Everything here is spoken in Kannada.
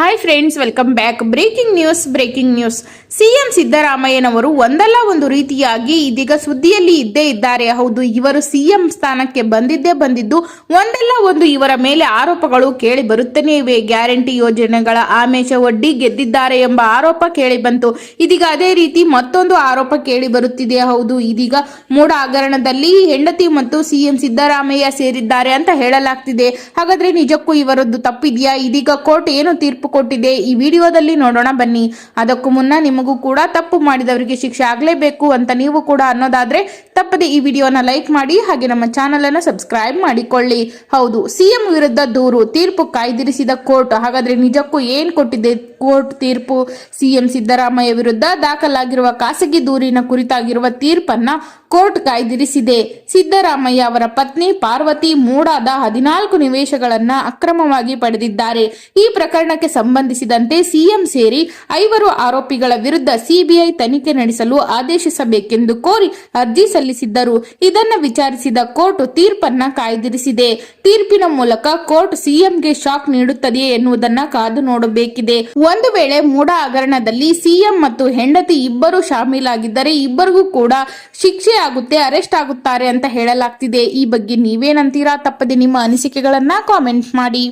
Hi friends welcome back breaking news breaking news CM ಸಿದ್ದರಾಮಯ್ಯನವರು ಒಂದಲ್ಲ ಒಂದು ರೀತಿಯಾಗಿ ಇದೀಗ ಸುದ್ದಿಯಲ್ಲಿ ಇದ್ದೇ ಇದ್ದಾರೆ. ಹೌದು, ಇವರು ಸಿಎಂ ಸ್ಥಾನಕ್ಕೆ ಬಂದಿದ್ದೇ ಬಂದಿದ್ದು, ಒಂದಲ್ಲ ಒಂದು ಇವರ ಮೇಲೆ ಆರೋಪಗಳು ಕೇಳಿ ಬರುತ್ತಲೇ ಇವೆ. ಗ್ಯಾರಂಟಿ ಯೋಜನೆಗಳ ಆಮೇಶ ಒಡ್ಡಿ ಗೆದ್ದಿದ್ದಾರೆ ಎಂಬ ಆರೋಪ ಕೇಳಿ ಬಂತು. ಇದೀಗ ಅದೇ ರೀತಿ ಮತ್ತೊಂದು ಆರೋಪ ಕೇಳಿ ಬರುತ್ತಿದೆ. ಹೌದು, ಇದೀಗ ಮೂಡ ಹಗರಣದಲ್ಲಿ ಹೆಂಡತಿ ಮತ್ತು ಸಿಎಂ ಸಿದ್ದರಾಮಯ್ಯ ಸೇರಿದ್ದಾರೆ ಅಂತ ಹೇಳಲಾಗ್ತಿದೆ. ಹಾಗಾದ್ರೆ ನಿಜಕ್ಕೂ ಇವರದ್ದು ತಪ್ಪಿದೆಯಾ? ಇದೀಗ ಕೋರ್ಟ್ ಏನು ತೀರ್ಪು ಕೊಟ್ಟಿದೆ ಈ ವಿಡಿಯೋದಲ್ಲಿ ನೋಡೋಣ ಬನ್ನಿ. ಅದಕ್ಕೂ ಮುನ್ನ ನಿಮಗೂ ಕೂಡ ತಪ್ಪು ಮಾಡಿದವರಿಗೆ ಶಿಕ್ಷೆ ಆಗಲೇಬೇಕು ಅಂತ ನೀವು ಕೂಡ ಅನ್ನೋದಾದ್ರೆ ತಪ್ಪದೆ ಈ ವಿಡಿಯೋನ ಲೈಕ್ ಮಾಡಿ ಹಾಗೆ ನಮ್ಮ ಚಾನಲ್ ಅನ್ನು ಸಬ್ಸ್ಕ್ರೈಬ್ ಮಾಡಿಕೊಳ್ಳಿ. ಹೌದು, ಸಿಎಂ ವಿರುದ್ಧ ದೂರು, ತೀರ್ಪು ಕಾಯ್ದಿರಿಸಿದ ಕೋರ್ಟ್. ಹಾಗಾದ್ರೆ ನಿಜಕ್ಕೂ ಏನ್ ಕೊಟ್ಟಿದೆ ಕೋರ್ಟ್ ತೀರ್ಪು, ಸಿಎಂ ಸಿದ್ದರಾಮಯ್ಯ ವಿರುದ್ಧ ದಾಖಲಾಗಿರುವ ಖಾಸಗಿ ದೂರಿನ ಕುರಿತಾಗಿರುವ ತೀರ್ಪನ್ನ ಕೋರ್ಟ್ ಕಾಯ್ದಿರಿಸಿದೆ. ಸಿದ್ದರಾಮಯ್ಯ ಅವರ ಪತ್ನಿ ಪಾರ್ವತಿ ಮೂಡಾದ ಹದಿನಾಲ್ಕು ನಿವೇಶಗಳನ್ನ ಅಕ್ರಮವಾಗಿ ಪಡೆದಿದ್ದಾರೆ. ಈ ಪ್ರಕರಣಕ್ಕೆ ಸಂಬಂಧಿಸಿದಂತೆ ಸಿಎಂ ಸೇರಿ ಐವರು ಆರೋಪಿಗಳ ವಿರುದ್ಧ ಸಿಬಿಐ ತನಿಖೆ ನಡೆಸಲು ಆದೇಶಿಸಬೇಕೆಂದು ಕೋರಿ ಅರ್ಜಿ ಸಲ್ಲಿಸಿದ್ದರು. ಇದನ್ನು ವಿಚಾರಿಸಿದ ಕೋರ್ಟ್ ತೀರ್ಪನ್ನ ಕಾಯ್ದಿರಿಸಿದೆ. ತೀರ್ಪಿನ ಮೂಲಕ ಕೋರ್ಟ್ ಸಿಎಂಗೆ ಶಾಕ್ ನೀಡುತ್ತದೆಯೇ ಎನ್ನುವುದನ್ನ ಕಾದು ನೋಡಬೇಕಿದೆ. ಒಂದು ವೇಳೆ ಮೂಡ ಹಗರಣದಲ್ಲಿ ಸಿಎಂ ಮತ್ತು ಹೆಂಡತಿ ಇಬ್ಬರು ಶಾಮೀಲಾಗಿದ್ದರೆ ಇಬ್ಬರಿಗೂ ಕೂಡ ಶಿಕ್ಷೆ ಆಗುತ್ತೆ, ಅರೆಸ್ಟ್ ಆಗುತ್ತಾರೆ ಅಂತ ಹೇಳಲಾಗ್ತಿದೆ. ಈ ಬಗ್ಗೆ ನೀವೇನಂತೀರಾ? ತಪ್ಪದೆ ನಿಮ್ಮ ಅನಿಸಿಕೆಗಳನ್ನ ಕಾಮೆಂಟ್ ಮಾಡಿ.